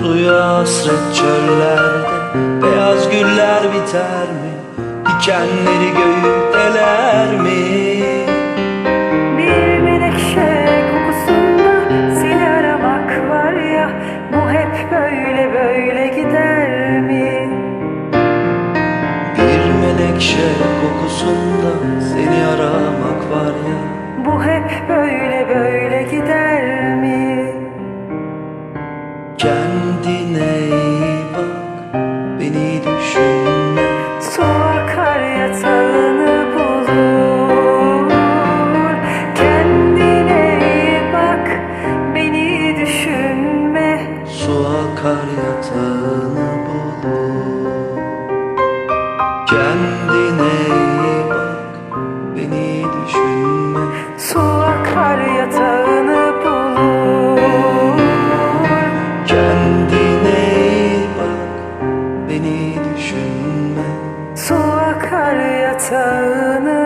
Suya hasret çöllerde beyaz güller biter mi? Dikenleri göğü deler mi? Bir menekşe kokusunda seni aramak var ya Bu hep böyle böyle gider mi? Bir menekşe kokusunda yatağını